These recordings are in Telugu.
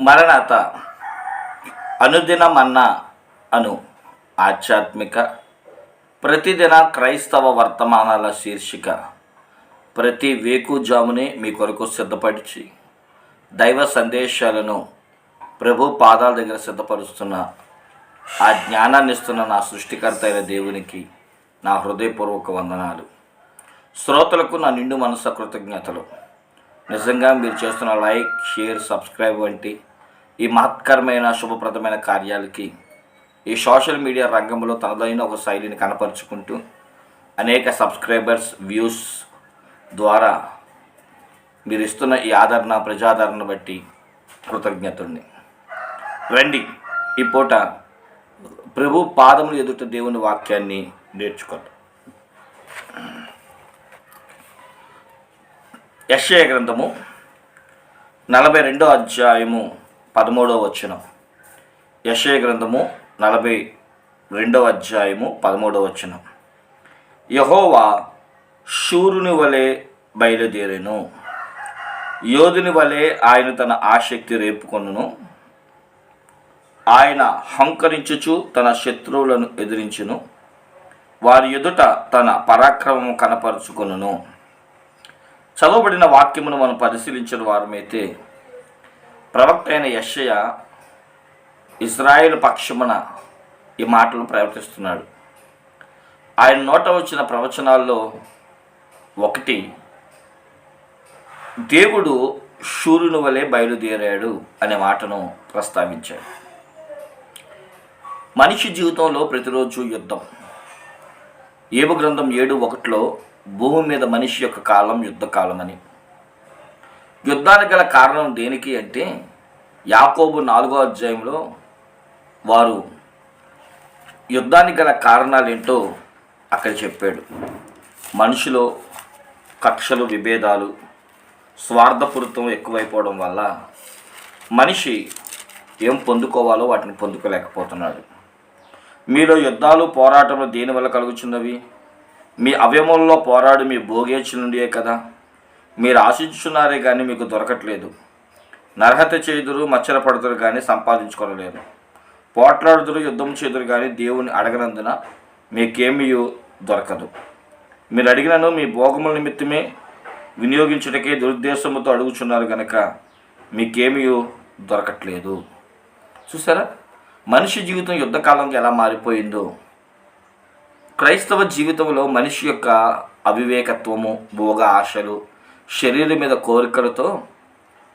మరణాత అనుదినం అన్న అను ఆధ్యాత్మిక ప్రతిదిన క్రైస్తవ వర్తమానాల శీర్షిక ప్రతి వేకుజామునే మీ కొరకు సిద్ధపరిచి దైవ సందేశాలను ప్రభు పాదాల దగ్గర సిద్ధపరుస్తున్న ఆ జ్ఞానాన్ని ఇస్తున్న నా సృష్టికర్త అయిన దేవునికి నా హృదయపూర్వక వందనాలు. శ్రోతలకు నా నిండు మనసు కృతజ్ఞతలు. నిజంగా మీరు చేస్తున్న లైక్ షేర్ సబ్స్క్రైబ్ వంటి ఈ మహత్కరమైన శుభప్రదమైన కార్యాలకి ఈ సోషల్ మీడియా రంగంలో తనదైన ఒక శైలిని కనపరుచుకుంటూ అనేక సబ్స్క్రైబర్స్ వ్యూస్ ద్వారా మీరు ఇస్తున్న ఈ ఆదరణ ప్రజాదరణ బట్టి కృతజ్ఞతల్ని. రండి. ఈ పూట ప్రభు పాదములు ఎదుట దేవుని వాక్యాన్ని నేర్చుకోండి. యశ్య గ్రంథము నలభై రెండో అధ్యాయము పదమూడవ వచనం. యశ్య గ్రంథము నలభై రెండవ అధ్యాయము పదమూడవ వచనం. యహోవా శూరుని వలె బయలుదేరెను. యోధుని వలె ఆయన తన ఆసక్తి రేపుకొనును. ఆయన హంకరించుచు తన శత్రువులను ఎదిరించును. వారి ఎదుట తన పరాక్రమము కనపరుచుకొనును. చదవబడిన వాక్యమును మనం పరిశీలించిన వారమైతే ప్రవక్త అయిన యశయ ఇజ్రాయేల్ పక్షమున ఈ మాటలు ప్రవర్తిస్తున్నాడు. ఆయన నోట వచ్చిన ప్రవచనాల్లో ఒకటి దేవుడు సూర్యుని వలె బయలుదేరాడు అనే మాటను ప్రస్తావించాడు. మనిషి జీవితంలో ప్రతిరోజు యుద్ధం. ఏబు గ్రంథం ఏడు ఒకటిలో భూమి మీద మనిషి యొక్క కాలం యుద్ధకాలం అని యుద్ధానికి గల కారణం దేనికి అంటే యాకోబు నాలుగో అధ్యాయంలో వారు యుద్ధానికి గల కారణాలు ఏంటో అక్కడ చెప్పాడు. మనిషిలో కక్షలు విభేదాలు స్వార్థపూరితం ఎక్కువైపోవడం వల్ల మనిషి ఏం పొందుకోవాలో వాటిని పొందుకోలేకపోతున్నాడు. మీలో యుద్ధాలు పోరాటములు దేనివల్ల కలుగుచున్నవి? మీ అవయములలో పోరాడు మీ భోగేచ్ఛ నుండియే కదా. మీరు ఆశించున్నారే కానీ మీకు దొరకట్లేదు. నరహత చేదురు మచ్చల పడుతురు కానీ సంపాదించుకోలేరు పోట్లాడుతురు యుద్ధం చేదురు కానీ దేవుని అడగనందున మీకేమీ దొరకదు. మీరు అడిగినను మీ భోగముల నిమిత్తమే వినియోగించుటకే దురుద్దేశంతో అడుగుచున్నారు కనుక మీకేమీ దొరకట్లేదు. చూసారా? మనిషి జీవితం యుద్ధకాలంకి ఎలా మారిపోయిందో క్రైస్తవ జీవితంలో మనిషి యొక్క అవివేకత్వము భోగ ఆశలు శరీరం మీద కోరికలతో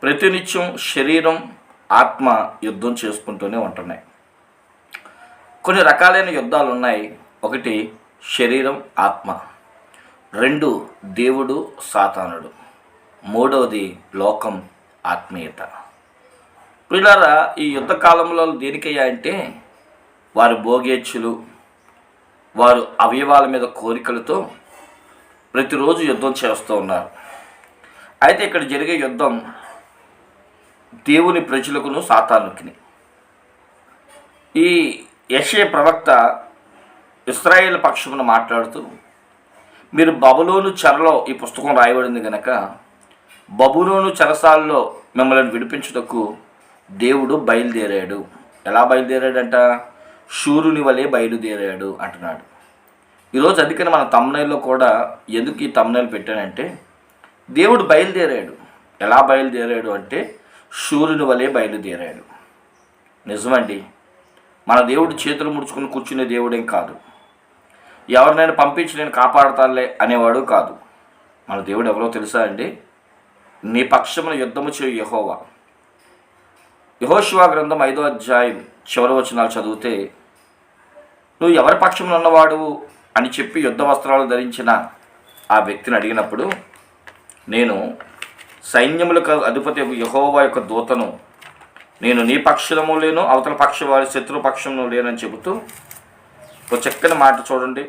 ప్రతినిత్యం శరీరం ఆత్మ యుద్ధం చేసుకుంటూనే ఉంటున్నాయి. కొన్ని రకాలైన యుద్ధాలు ఉన్నాయి. ఒకటి శరీరం ఆత్మ. రెండు దేవుడు సాతానుడు. మూడవది లోకం ఆత్మీయత. పిల్లరా ఈ యుద్ధ కాలంలో దేనికయ్యా అంటే వారు భోగేచ్చులు వారు అవయవాల మీద కోరికలతో ప్రతిరోజు యుద్ధం చేస్తూ ఉన్నారు. అయితే ఇక్కడ జరిగే యుద్ధం దేవుని ప్రజలకును సాతానుకిని ఈ యశే ప్రవక్త ఇస్రాయేల్ పక్షమున మాట్లాడుతూ మీరు బబులోను చెరలో ఈ పుస్తకం రాయబడింది కనుక బబులోను చెరసాల్లో మిమ్మల్ని విడిపించుటకు దేవుడు బయలుదేరాడు. ఎలా బయలుదేరాడంట? శూరుని వలె బయలుదేరాడు అంటున్నాడు. ఈరోజు అందుకని మన తమ్నైల్లో కూడా ఎందుకు ఈ తమ్నైలు పెట్టానంటే దేవుడు బయలుదేరాడు. ఎలా బయలుదేరాడు అంటే సూర్యుని వలె బయలుదేరాడు. నిజమండి. మన దేవుడు చేతులు ముడుచుకుని కూర్చునే దేవుడేం కాదు. ఎవరినైనా పంపించి నేను కాపాడతానులే అనేవాడు కాదు. మన దేవుడు ఎవరో తెలుసా అండి? నీ పక్షమున యుద్ధము చేయు యహోవా. యహోశివా గ్రంథం ఐదో అధ్యాయం చివరి వచనాలు చదివితే నువ్వు ఎవరి పక్షంలో ఉన్నవాడు అని చెప్పి యుద్ధ వస్త్రాలు ధరించిన ఆ వ్యక్తిని అడిగినప్పుడు నేను సైన్యములకు అధిపతి యహోవా యొక్క దూతను నేను నీ పక్షము లేను అవతల పక్ష వారి శత్రు పక్షంలో లేనని చెబుతూ ఒక చక్కని మాట చూడండి.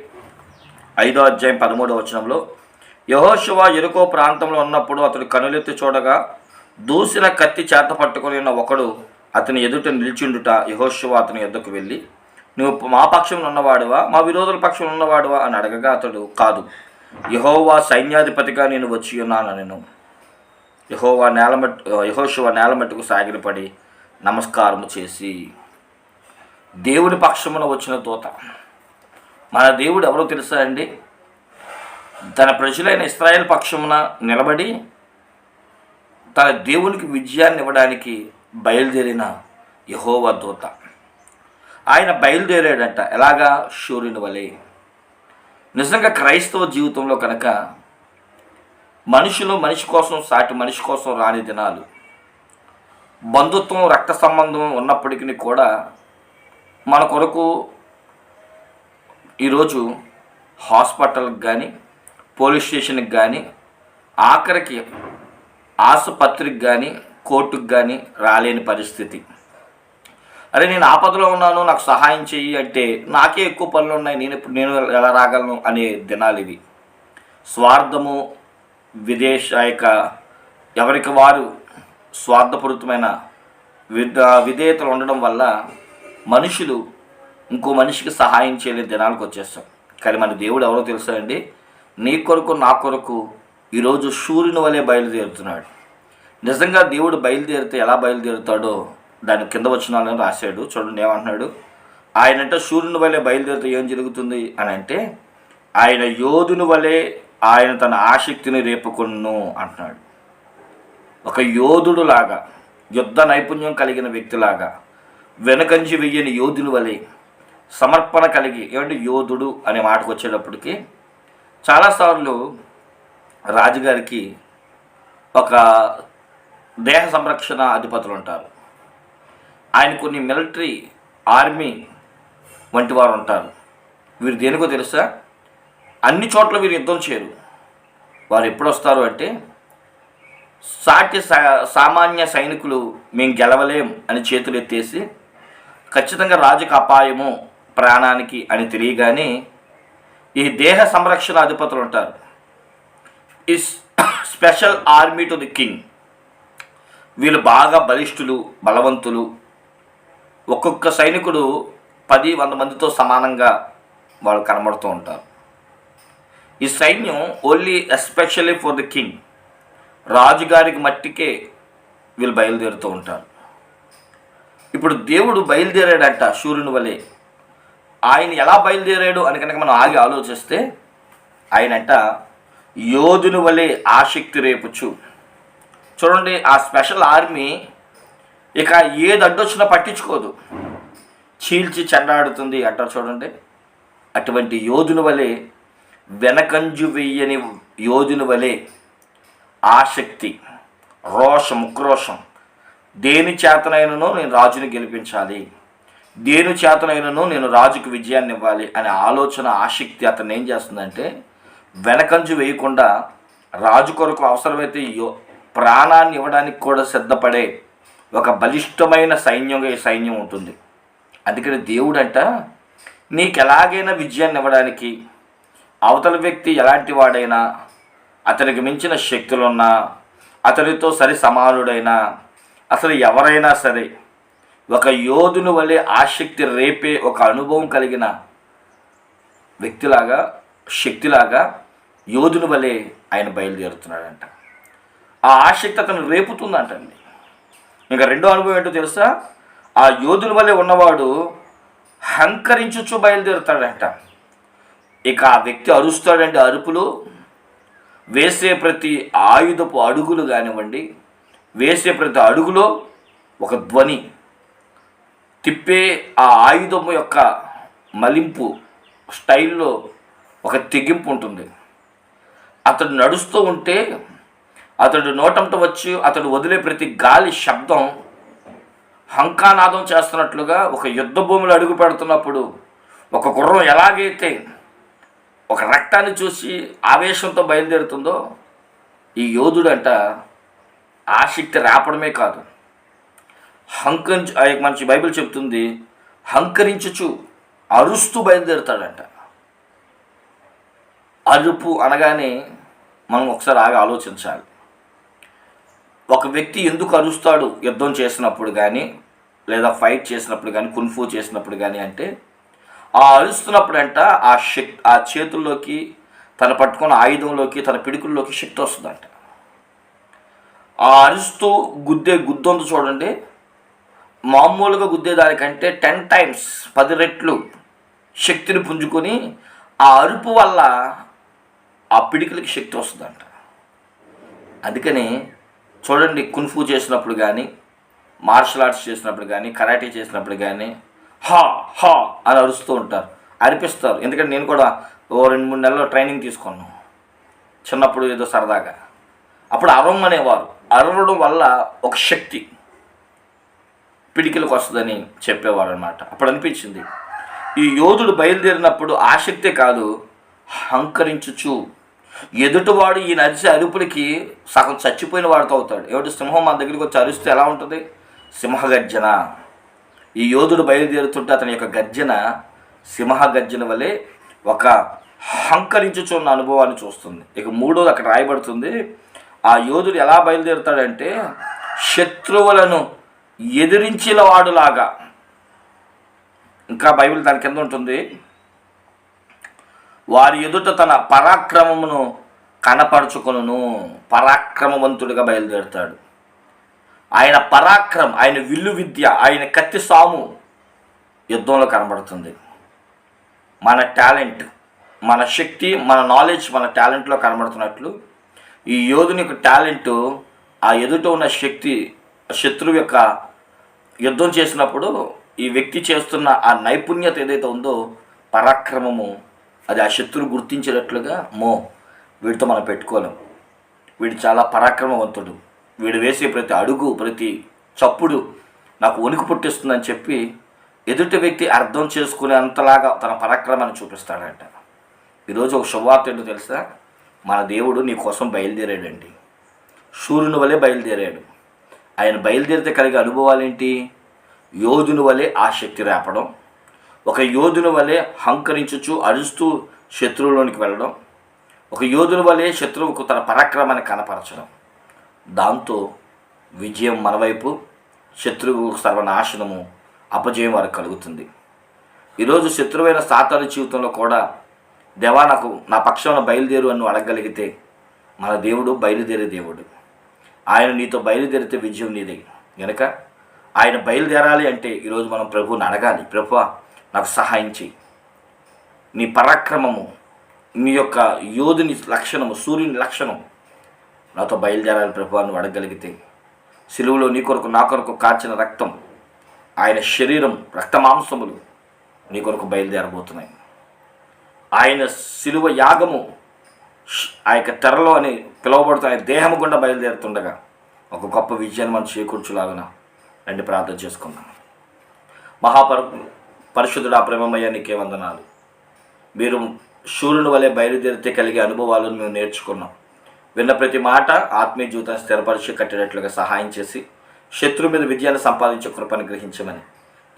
ఐదో అధ్యాయం పదమూడవ వచనంలో యహోశివ ఎరుకో ప్రాంతంలో ఉన్నప్పుడు అతడు కనులెత్తి చూడగా దూసిన కత్తి చేత పట్టుకుని ఉన్న ఒకడు అతని ఎదుట నిల్చుండుట యహోశివ అతని ఎద్దకు వెళ్ళి నువ్వు మా పక్షంలో ఉన్నవాడువా? మా విరోధుల పక్షంలో ఉన్నవాడువా? అని అడగగా అతడు కాదు. యహోవా సైన్యాధిపతిగా నేను వచ్చి ఉన్నాను నేను యహోవా నేలమట్ యహోశివ నేలమట్టుకు సాగిలపడి నమస్కారము చేసి దేవుడి పక్షమున వచ్చిన దూత మన దేవుడు ఎవరో తెలుసా అండి? తన ప్రజలైన ఇస్రాయేల్ పక్షమున నిలబడి తన దేవునికి విజయాన్ని ఇవ్వడానికి బయలుదేరిన యహోవ దూత. ఆయన బయలుదేరాడంట ఎలాగా? సూర్యుని వలె. నిజంగా క్రైస్తవ జీవితంలో కనుక మనుషులు మనిషి కోసం సాటి మనిషి కోసం రాని దినాలు బంధుత్వం రక్త సంబంధం ఉన్నప్పటికీ కూడా మన కొరకు ఈరోజు హాస్పిటల్కి కానీ పోలీస్ స్టేషన్కి కానీ ఆఖరికి ఆసుపత్రికి కానీ కోర్టుకు కానీ రాలేని పరిస్థితి. అరే నేను ఆపదలో ఉన్నాను నాకు సహాయం చెయ్యి అంటే నాకే ఎక్కువ పనులు ఉన్నాయి నేను ఇప్పుడు నేను ఎలా రాగలను అనే దినాలు ఇవి. స్వార్థము విదేశ యొక్క ఎవరికి వారు స్వార్థపూరితమైన విధేయతలు ఉండడం వల్ల మనుషులు ఇంకో మనిషికి సహాయం చేయలేని దినాలకు వచ్చేస్తాం. కానీ మన దేవుడు ఎవరో తెలుసా అండి? నీ కొరకు నా కొరకు ఈరోజు సూర్యుని వలె బయలుదేరుతున్నాడు. నిజంగా దేవుడు బయలుదేరితే ఎలా బయలుదేరుతాడో దాని కింద వచ్చినాలని రాశాడు. చూడండి ఏమంటున్నాడు? ఆయనంట సూర్యుని వలె బయలుదేరితే ఏం జరుగుతుంది? అని అంటే ఆయన యోధుని వలె ఆయన తన ఆసక్తిని రేపుకును అంటున్నాడు. ఒక యోధుడు లాగా యుద్ధ నైపుణ్యం కలిగిన వ్యక్తిలాగా వెనకంచి వెయ్యని యోధుని వలె సమర్పణ కలిగి ఏమంటే యోధుడు అనే మాటకు వచ్చేటప్పటికి చాలాసార్లు రాజుగారికి ఒక దేహ సంరక్షణ అధిపతులు ఉంటారు ఆయన కొన్ని మిలిటరీ ఆర్మీ వంటి వారు ఉంటారు వీరు దేనికో తెలుసా? అన్ని చోట్ల వీరు యుద్ధం చేయరు. వారు ఎప్పుడు వస్తారు అంటే సాటి సా- సామాన్య సైనికులు మేము గెలవలేం అని చేతులు ఎత్తేసి ఖచ్చితంగా రాజుకు అపాయము ప్రాణానికి అని తెలియగానే ఈ దేహ సంరక్షణ అధిపతులు ఉంటారు ఈ special army to the king వీళ్ళు బాగా బలిష్ఠులు బలవంతులు. ఒక్కొక్క సైనికుడు పది వంద మందితో సమానంగా వాళ్ళు కనబడుతూ ఉంటారు. ఈ సైన్యం only especially for the king రాజుగారికి మట్టికే వీళ్ళు బయలుదేరుతూ ఉంటారు. ఇప్పుడు దేవుడు బయలుదేరాడంట సూర్యుని వలె. ఆయన ఎలా బయలుదేరాడు అని కనుక మనం ఆగి ఆలోచిస్తే ఆయనంట యోధుని వలె ఆసక్తి రేపుచు. చూడండి ఆ స్పెషల్ ఆర్మీ ఇక ఏది అడ్డొచ్చినా పట్టించుకోదు. చీల్చి చెండాడుతుంది అట్ట చూడండి. అటువంటి యోధుని వలె వెనకంజు వెయ్యని యోధుని వలె ఆసక్తి రోషం ఉక్రోషం. దేని చేతనైనను నేను రాజుని గెలిపించాలి. దేని చేతనైనను నేను రాజుకు విజయాన్ని ఇవ్వాలి అనే ఆలోచన ఆసక్తి అతను ఏం చేస్తుందంటే వెనకంజు వేయకుండా రాజు కొరకు అవసరమైతే యో ప్రాణాన్ని ఇవ్వడానికి కూడా సిద్ధపడే ఒక బలిష్టమైన సైన్యంగా సైన్యం ఉంటుంది. అందుకని దేవుడంట నీకు ఎలాగైనా విజయాన్ని ఇవ్వడానికి అవతల వ్యక్తి ఎలాంటి వాడైనా అతనికి మించిన శక్తులున్నా అతనితో సరి సమానుడైనా అసలు ఎవరైనా సరే ఒక యోధుని వలె ఆసక్తి రేపే ఒక అనుభవం కలిగిన వ్యక్తిలాగా శక్తిలాగా యోధుని వలె ఆయన బయలుదేరుతున్నాడంట. ఆ ఆసక్తి అతను రేపుతుందంటండి. ఇంకా రెండో అనుభవం ఏంటో తెలుసా? ఆ యోధుని వలె ఉన్నవాడు హంకరించుచు బయలుదేరుతాడంట. ఇక ఆ వ్యక్తి అరుస్తాడండి అరుపులు. వేసే ప్రతి ఆయుధపు అడుగులు కానివ్వండి వేసే ప్రతి అడుగులో ఒక ధ్వని తిప్పే ఆ ఆయుధము యొక్క మలింపు స్టైల్లో ఒక తెగింపు ఉంటుంది. అతడు నడుస్తూ ఉంటే అతడు నోటంట వచ్చి అతడు వదిలే ప్రతి గాలి శబ్దం హంకానాదం చేస్తున్నట్లుగా ఒక యుద్ధ భూమిలో అడుగు పెడుతున్నప్పుడు ఒక గుర్రం ఎలాగైతే ఒక రక్తాన్ని చూసి ఆవేశంతో బయలుదేరుతుందో ఈ యోధుడంట ఆసక్తి రాపడమే కాదు. హంకరించు ఆ మంచి బైబిల్ చెప్తుంది హంకరించుచు అరుస్తూ బయలుదేరుతాడంట. అరుపు అనగానే మనం ఒకసారి ఆగి ఆలోచించాలి. ఒక వ్యక్తి ఎందుకు అరుస్తాడు యుద్ధం చేసినప్పుడు కానీ లేదా ఫైట్ చేసినప్పుడు కానీ కున్ఫూ చేసినప్పుడు కానీ అంటే ఆ అరుస్తున్నప్పుడు అంట ఆ శక్తి ఆ చేతుల్లోకి తన పట్టుకున్న ఆయుధంలోకి తన పిడుకుల్లోకి శక్తి వస్తుందంట. ఆ అరుస్తూ గుద్దే గుద్దొందు చూడండి. మామూలుగా గుద్దే దానికంటే టెన్ టైమ్స్ పది రెట్లు శక్తిని పుంజుకొని ఆ అరుపు వల్ల ఆ పిడికిలకి శక్తి వస్తుందంట. అందుకని చూడండి కున్ఫూ చేసినప్పుడు కానీ మార్షల్ ఆర్ట్స్ చేసినప్పుడు కానీ కరాటే చేసినప్పుడు కానీ హా హా అని అరుస్తూ ఉంటారు. అరిపిస్తారు ఎందుకంటే నేను కూడా ఓ రెండు మూడు నెలల్లో ట్రైనింగ్ తీసుకున్నాను. చిన్నప్పుడు ఏదో సరదాగా. అప్పుడు అరం అనేవారు. అరవడం వల్ల ఒక శక్తి పిడికిలకు వస్తుందని చెప్పేవారు అనమాట అప్పుడు అనిపించింది. ఈ యోధుడు బయలుదేరినప్పుడు ఆసక్తే కాదు హంకరించుచు ఎదుటివాడు ఈయన అరిసే అరుపులకి సగం చచ్చిపోయిన వాడితో అవుతాడు. ఏమిటి సింహం మన దగ్గరికి వచ్చి అరిస్తే ఎలా ఉంటుంది? సింహగర్జన. ఈ యోధుడు బయలుదేరుతుంటే అతని యొక్క గర్జన సింహ గర్జన వలె ఒక హంకరించుచున్న అనుభవాన్ని చూస్తుంది. ఇక మూడోది అక్కడ రాయబడుతుంది ఆ యోధుడు ఎలా బయలుదేరుతాడంటే శత్రువులను ఎదిరించిన వాడులాగా. ఇంకా బైబిల్ దాని కింద ఉంటుంది వారి ఎదుట తన పరాక్రమమును కనపరుచుకొనును. పరాక్రమవంతుడిగా బయలుదేరుతాడు. ఆయన పరాక్రమం ఆయన విల్లు విద్య ఆయన కత్తి సాము యుద్ధంలో కనబడుతుంది. మన టాలెంట్ మన శక్తి మన నాలెడ్జ్ మన టాలెంట్లో కనబడుతున్నట్లు ఈ యోధుని యొక్క టాలెంట్ ఆ ఎదుట ఉన్న శక్తి శత్రువు యొక్క యుద్ధం చేసినప్పుడు ఈ వ్యక్తి చేస్తున్న ఆ నైపుణ్యత ఏదైతే ఉందో పరాక్రమము అది ఆ శత్రువు గుర్తించేటట్లుగా మో వీడితో మనం పెట్టుకోలేం. వీడు చాలా పరాక్రమవంతుడు. వీడు వేసే ప్రతి అడుగు ప్రతి చప్పుడు నాకు వణుకు పుట్టిస్తుందని చెప్పి ఎదుటి వ్యక్తి అర్థం చేసుకునే అంతలాగా తన పరాక్రమాన్ని చూపిస్తాడంట. ఈరోజు ఒక శుభవార్త ఏంటో తెలుసా? మన దేవుడు నీ కోసం బయలుదేరాడండి. సూర్యుని వలె బయలుదేరాడు. ఆయన బయలుదేరితే కలిగే అనుభవాలు ఏంటి యోధుని వలె ఆ శక్తి రేపడం ఒక యోధుని వలె హంకరించుచు అరుస్తూ శత్రువులోనికి వెళ్ళడం ఒక యోధుని వలె శత్రువుకు తన పరాక్రమాన్ని కనపరచడం. దాంతో విజయం మనవైపు శత్రువు సర్వనాశనము అపజయం వారికి కలుగుతుంది. ఈరోజు శత్రువైన సాతాను జీవితంలో కూడా దేవా నాకు నా పక్షాన బయలుదేరు అని అడగగలిగితే మన దేవుడు బయలుదేరే దేవుడు. ఆయన నీతో బయలుదేరితే విజయం నీదే. గనక ఆయన బయలుదేరాలి అంటే ఈరోజు మనం ప్రభువుని అడగాలి. ప్రభు నాకు సహాయం చేయి. నీ పరాక్రమము నీ యొక్క యోధుని లక్షణము సూర్యుని లక్షణం నాతో బయలుదేరాలి ప్రభు అని అడగగలిగితే సిలువలో నీ కొరకు నా కొరకు కాచిన రక్తం ఆయన శరీరం రక్తమాంసములు నీ కొరకు బయలుదేరబోతున్నాయి. ఆయన సిలువ యాగము ఆ యొక్క తెరలో అని పిలువబడుతూ ఆయన దేహము గుండా బయలుదేరుతుండగా ఒక గొప్ప విజయాన్ని మనం చేకూర్చులాగన రండి ప్రార్థన చేసుకుందాం. మహాపర పరిశుద్ధుడా ప్రేమమయ్య నీకే వందనాలు. మీరు సూర్యుని వలె బయలుదేరితే కలిగే అనుభవాలను మేము నేర్చుకున్నాం. విన్న ప్రతి మాట ఆత్మీయ జీవితాన్ని స్థిరపరిచి కట్టేటట్లుగా సహాయం చేసి శత్రు మీద విజయాన్ని సంపాదించే కృపను గ్రహించమని.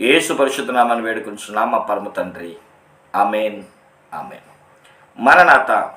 ఏసు పరిశుద్ధ నామాన్ని వేడుకుంటున్నాం మా పరమ తండ్రి. ఆమెన్. ఆమెన్. మరణాత